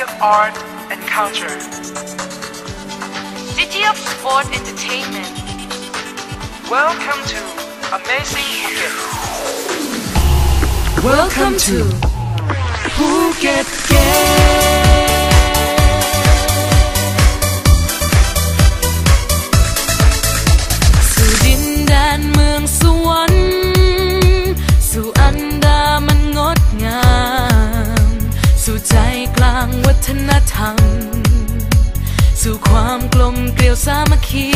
City of Art and Culture. City of Sport Entertainment. Welcome to Amazing Phuket. Welcome to Phuket Game. ยวสามัคคี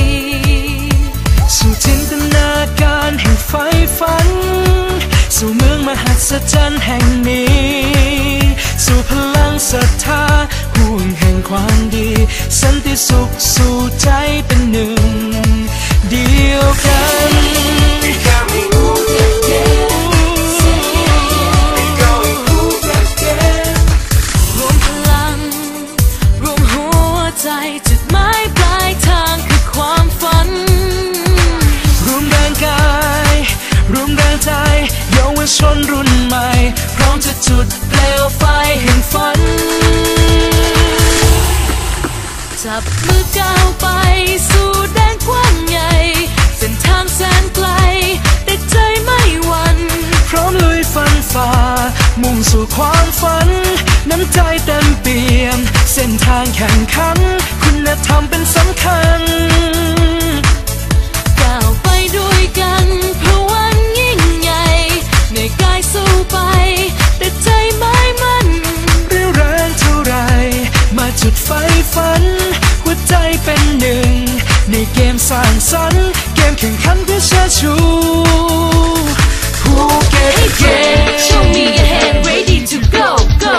สู่จินตนาการแห่งไฟฝัน สู่เมืองมหัศจรรย์แห่งนี้ สู่พลังศรัทธาห่วงแห่งความดี สันติสุขสู่ใจเป็นหนึ่ง เดียวกันรวมพลัง รวมหัวใจจุดหมาย วชนรุ่นใหม่ พร้อมจะจุดเปลวไฟแห่งฝัน จับมือก้าวไปสู่แดนกว้างใหญ่ เส้นทางแสนไกล แต่ใจไม่หวั่นพร้อมลุยฟันฝ่า มุ่งสู่ความางสรรค์เกมแข่งขันเพื่อเชิดชูภูเก็ตเกม Show me your hand ready to go go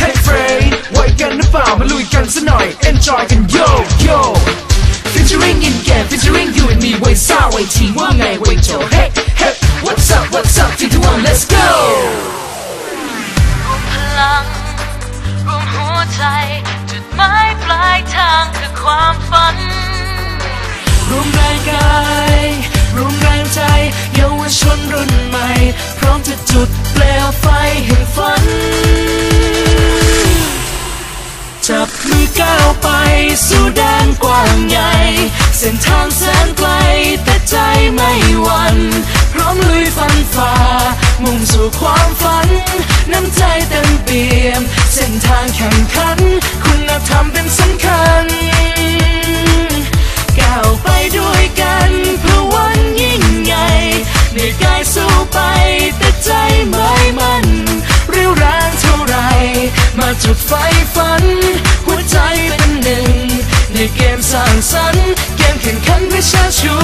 Hey friend ไหวกันหรือเปล่ามาลุยกันซะหน่อย Enjoy กัน yo yo Featuring in game Featuring you and me ไว้ซ่าไว้ทีว่าไงไว้โจ Hey hey What's up What's up ที่ทุกวัน Let's go รวมพลังรวมหัวใจจุดหมายปลายทางคือความฝัน รวมแรงกายรวมแรงใจ เยาวชนรุ่นใหม่ พร้อมจะจุดเปลวไฟแห่งฝัน จับมือก้าวไปสู่แดนกว้างใหญ่ เส้นทางแสนไกลแต่ใจไม่หวั่นพร้อมลุยฟันฝ่า มุ่งสู่ความฝัน น้ำใจเต็มเปี่ยม เส้นทางแข่งขัน จุดไฟฝัน หัวใจเป็นหนึ่ง ในเกมสร้างสรรค์เกมแข่งขันเพื่อชาชู